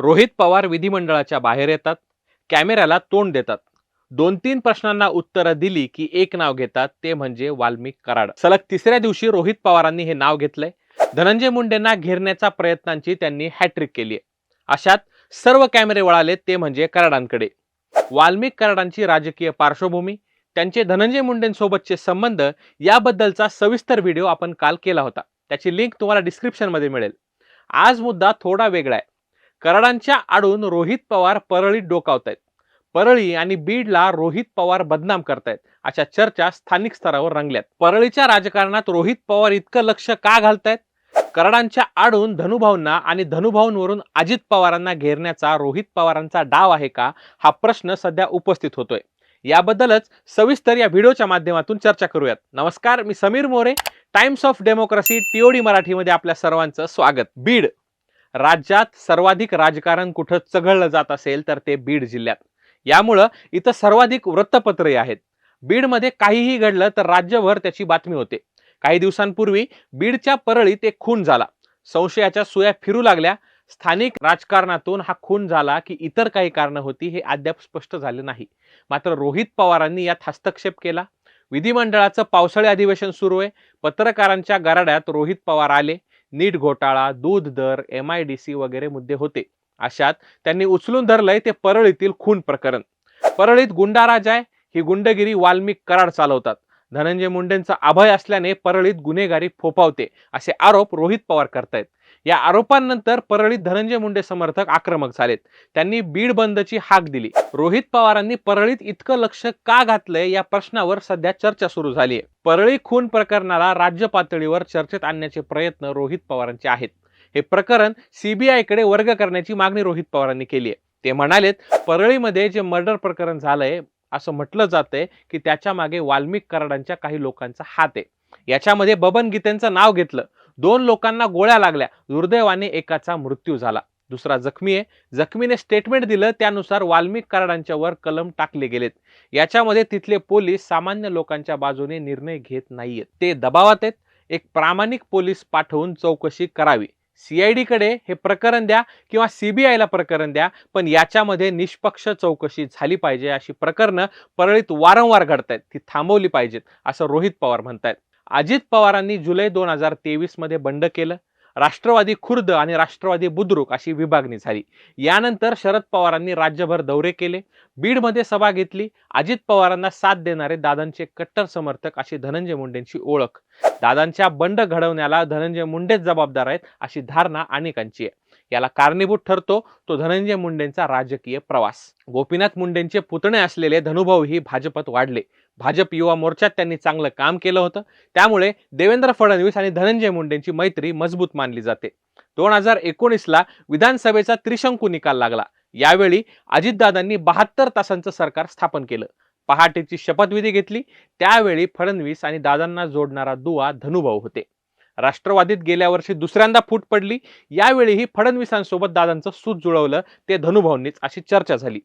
रोहित पवार विधिमंडळाच्या बाहेर येतात कॅमेऱ्याला तोंड देतात. दोन तीन प्रश्नांना उत्तरं दिली की एक नाव घेतात ते म्हणजे वाल्मिक कराड. सलग तिसऱ्या दिवशी रोहित पवारांनी हे नाव घेतलंय. धनंजय मुंडेंना घेरण्याच्या प्रयत्नांची त्यांनी हॅट्रिक केली आहे. अशात सर्व कॅमेरे वळाले ते म्हणजे कराडांकडे. वाल्मिक कराडांची राजकीय पार्श्वभूमी त्यांचे धनंजय मुंडेंसोबतचे संबंध याबद्दलचा सविस्तर व्हिडिओ आपण काल केला होता. त्याची लिंक तुम्हाला डिस्क्रिप्शनमध्ये मिळेल. आज मुद्दा थोडा वेगळा आहे. कराडांच्या आडून रोहित पवार परळीत डोकावतायत. परळी आणि बीडला रोहित पवार बदनाम करतायत. अशा चर्चा स्थानिक स्तरावर रंगल्यात. परळीच्या राजकारणात रोहित पवार इतकं लक्ष का घालतायत? कराडांच्या आडून धनुभाऊंना आणि धनुभाऊंवरून अजित पवारांना घेरण्याचा रोहित पवारांचा डाव आहे का? हा प्रश्न सध्या उपस्थित होतोय. याबद्दलच सविस्तर या व्हिडिओच्या माध्यमातून चर्चा करूयात. नमस्कार मी Sameer More. Times of Democracy TOD मराठीमध्ये आपल्या सर्वांचं स्वागत. बीड राज्यात सर्वाधिक राजकारण कुठं चघळलं जात असेल तर ते बीड जिल्ह्यात. यामुळं इथं सर्वाधिक वृत्तपत्रे आहेत. बीडमध्ये काहीही घडलं तर राज्यभर त्याची बातमी होते. काही दिवसांपूर्वी बीडच्या परळीत एक खून झाला. संशयाच्या सुया फिरू लागल्या. स्थानिक राजकारणातून हा खून झाला की इतर काही कारणं होती हे अद्याप स्पष्ट झाले नाही. मात्र रोहित पवारांनी यात हस्तक्षेप केला. विधिमंडळाचं पावसाळी अधिवेशन सुरू आहे. पत्रकारांच्या गराड्यात रोहित पवार आले. नीट घोटाळा दूध दर एम आय डी सी वगैरे मुद्दे होते. अशात त्यांनी उचलून धरलंय ते परळीतील खून प्रकरण. परळीत गुंडाराज आहे ही गुंडगिरी वाल्मिक कराड चालवतात. धनंजय मुंडेंचा अभय असल्याने परळीत गुन्हेगारी फोपावते असे आरोप रोहित पवार करतायत. या आरोपांनंतर परळीत धनंजय मुंडे समर्थक आक्रमक झालेत. त्यांनी बीड बंदची हाक दिली. रोहित पवारांनी परळीत इतकं लक्ष का घातलंय या प्रश्नावर सध्या चर्चा सुरू झाली आहे. परळी खून प्रकरणाला राज्य पातळीवर चर्चेत आणण्याचे प्रयत्न रोहित पवारांचे आहेत. हे प्रकरण सीबीआयकडे वर्ग करण्याची मागणी रोहित पवारांनी केली आहे. ते म्हणालेत परळीमध्ये जे मर्डर प्रकरण झालंय असं म्हटलं जातंय की त्याच्यामागे वाल्मिक कराडांच्या काही लोकांचा हात आहे. याच्यामध्ये बबन गीतेंचं नाव घेतलं. दोन लोकांना गोळ्या लागल्या. दुर्दैवाने एकाचा मृत्यू झाला. दुसरा जखमी आहे. जखमीने स्टेटमेंट दिलं त्यानुसार वाल्मिक कराडांच्या वर कलम टाकले गेलेत. याच्यामध्ये तिथले पोलीस सामान्य लोकांच्या बाजूने निर्णय घेत नाहीयेत. ते दबावात आहेत. एक प्रामाणिक पोलीस पाठवून चौकशी करावी. सीआयडीकडे हे प्रकरण द्या किंवा सीबीआयला प्रकरण द्या पण याच्यामध्ये निष्पक्ष चौकशी झाली पाहिजे अशी प्रकरणं परळीत वारंवार घडतायत. ती थांबवली पाहिजेत असं रोहित पवार म्हणतायत. अजित पवारांनी जुलै दोन हजार तेवीसमध्ये बंड केलं. राष्ट्रवादी खुर्द आणि राष्ट्रवादी बुद्रुक अशी विभागणी झाली. यानंतर शरद पवारांनी राज्यभर दौरे केले. बीडमध्ये सभा घेतली. अजित पवारांना साथ देणारे दादांचे कट्टर समर्थक अशी धनंजय मुंडेंची ओळख. दादांच्या बंड घडवण्याला धनंजय मुंडेच जबाबदार आहेत अशी धारणा अनेकांची आहे. याला कारणीभूत ठरतो तो धनंजय मुंडेंचा राजकीय प्रवास. गोपीनाथ मुंडेंचे पुतणे असलेले धनुभाऊ ही भाजपत वाढले. भाजप युवा मोर्चात त्यांनी चांगलं काम केलं होतं. त्यामुळे देवेंद्र फडणवीस आणि धनंजय मुंडेंची मैत्री मजबूत मानली जाते. दोन हजार एकोणीसला विधानसभेचा त्रिशंकू निकाल लागला. यावेळी अजितदादांनी बहात्तर तासांचं सरकार स्थापन केलं. पहाटेची शपथविधी घेतली. त्यावेळी फडणवीस आणि दादांना जोडणारा दुवा धनुभाऊ होते. राष्ट्रवादीत गेल्या वर्षी दुसऱ्यांदा फूट पडली. यावेळीही फडणवीसांसोबत दादांचं सूत जुळवलं. ते धनुभाऊंनीच अशी चर्चा झाली.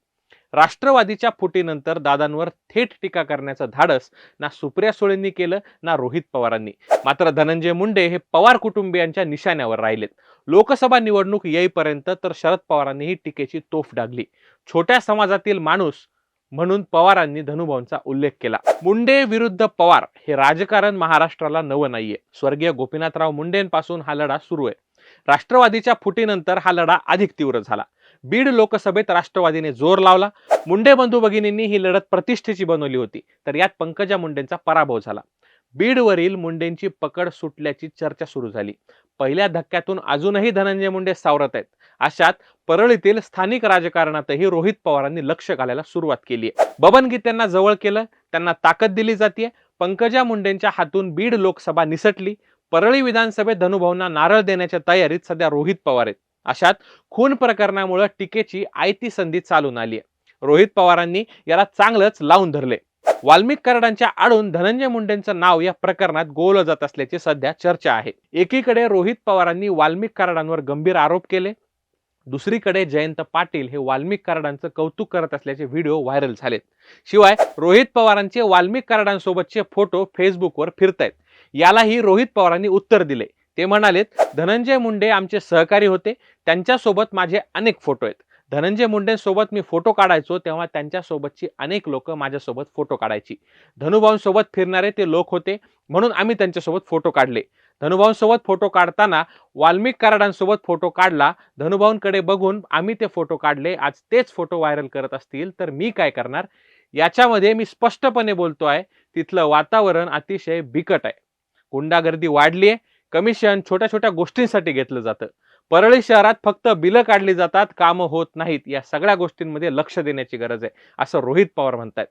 राष्ट्रवादीच्या फुटीनंतर दादांवर थेट टीका करण्याचं धाडस ना सुप्रिया सुळेंनी केलं ना रोहित पवारांनी. मात्र धनंजय मुंडे हे पवार कुटुंबियांच्या निशाण्यावर राहिलेत. लोकसभा निवडणूक येईपर्यंत तर शरद पवारांनी ही टीकेची तोफ डागली. छोट्या समाजातील माणूस म्हणून पवारांनी धनुभाऊंचा उल्लेख केला. मुंडे विरुद्ध पवार हे राजकारण महाराष्ट्राला नवं नाहीये. स्वर्गीय गोपीनाथराव मुंडेंपासून हा लढा सुरू आहे. राष्ट्रवादीच्या फुटीनंतर हा लढा अधिक तीव्र झाला. बीड लोकसभेत राष्ट्रवादीने जोर लावला. मुंडे बंधू भगिनींनी ही लढत प्रतिष्ठेची बनवली होती. तर यात पंकजा मुंडेंचा पराभव झाला. बीडवरील मुंडेंची पकड सुटल्याची चर्चा सुरू झाली. पहिल्या धक्क्यातून अजूनही धनंजय मुंडे सावरत आहेत. अशात परळीतील स्थानिक राजकारणातही रोहित पवारांनी लक्ष घालायला सुरुवात केली आहे. बबन जवळ केलं. त्यांना ताकद दिली जाते पंकजा मुंडेंच्या हातून बीड लोकसभा निसटली. परळी विधानसभेत धनुभाऊंना नारळ देण्याच्या तयारीत सध्या रोहित पवार आहेत. अशात खून प्रकरणामुळे टीकेची आयती संधी चालून आली आहे रोहित पवारांनी याला चांगलंच लावून धरले वाल्मिक कराडांच्या आडून धनंजय मुंडेंचं नाव या प्रकरणात गोवलं जात असल्याची सध्या चर्चा आहे. एकीकडे रोहित पवारांनी वाल्मिक कराडांवर गंभीर आरोप केले. दुसरीकडे जयंत पाटील हे वाल्मिक कराडांचं कौतुक करत असल्याचे व्हिडिओ व्हायरल झालेत. शिवाय रोहित पवारांचे वाल्मिक कराडांसोबतचे फोटो फेसबुकवर फिरतायत. यालाही रोहित पवारांनी उत्तर दिले. ते म्हणालेत धनंजय मुंडे आमचे सहकारी होते. त्यांच्यासोबत माझे अनेक फोटो आहेत. धनंजय मुंडेंसोबत मी फोटो काढायचो तेव्हा त्यांच्यासोबतची अनेक लोक माझ्यासोबत फोटो काढायची. धनुभाऊंसोबत फिरणारे ते लोक होते म्हणून आम्ही त्यांच्यासोबत फोटो काढले. धनुभाऊंसोबत फोटो काढताना वाल्मिक कराडांसोबत फोटो काढला. धनुभाऊंकडे बघून आम्ही ते फोटो काढले. आज तेच फोटो व्हायरल करत असतील तर मी काय करणार? याच्यामध्ये मी स्पष्टपणे बोलतो आहे तिथलं वातावरण अतिशय बिकट आहे. गुंडागर्दी वाढली आहे कमिशन छोट्या छोट्या गोष्टींसाठी घेतलं जातं. परळी शहरात फक्त बिलं काढली जातात कामं होत नाहीत. या सगळ्या गोष्टींमध्ये लक्ष देण्याची गरज आहे असं रोहित पवार म्हणतात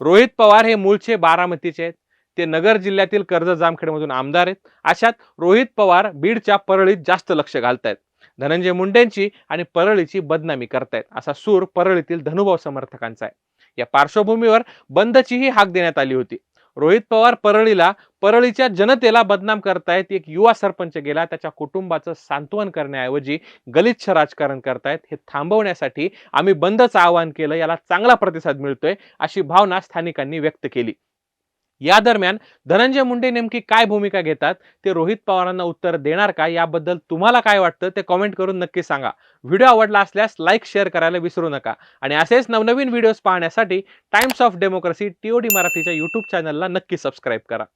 रोहित पवार हे मूळचे बारामतीचे आहेत. ते नगर जिल्ह्यातील कर्ज जामखेडमधून आमदार आहेत. अशात रोहित पवार बीडच्या परळीत जास्त लक्ष घालतायत. धनंजय मुंडेंची आणि परळीची बदनामी करतायत असा सूर परळीतील धनुभाव समर्थकांचा आहे. या पार्श्वभूमीवर बंदचीही हाक देण्यात आली होती. रोहित पवार परळीला परळीच्या जनतेला बदनाम करतायत. एक युवा सरपंच गेला त्याच्या कुटुंबाचं सांत्वन करण्याऐवजी गलिच्छ राजकारण करतायत. हे थांबवण्यासाठी आम्ही बंदचं आवाहन केलं याला चांगला प्रतिसाद मिळतोय अशी भावना स्थानिकांनी व्यक्त केली. या दरम्यान धनंजय मुंडे नेमकी काय भूमिका घेतात ते रोहित पवारांना उत्तर देणार का याबद्दल तुम्हाला काय वाटतं ते कमेंट करून नक्की सांगा. व्हिडिओ आवडला असल्यास लाईक शेअर करायला विसरू नका. आणि असेच नवनवीन व्हिडिओज पाहण्यासाठी times of democracy T O D मराठीच्या यूट्यूब चॅनलला नक्की सबस्क्राईब करा.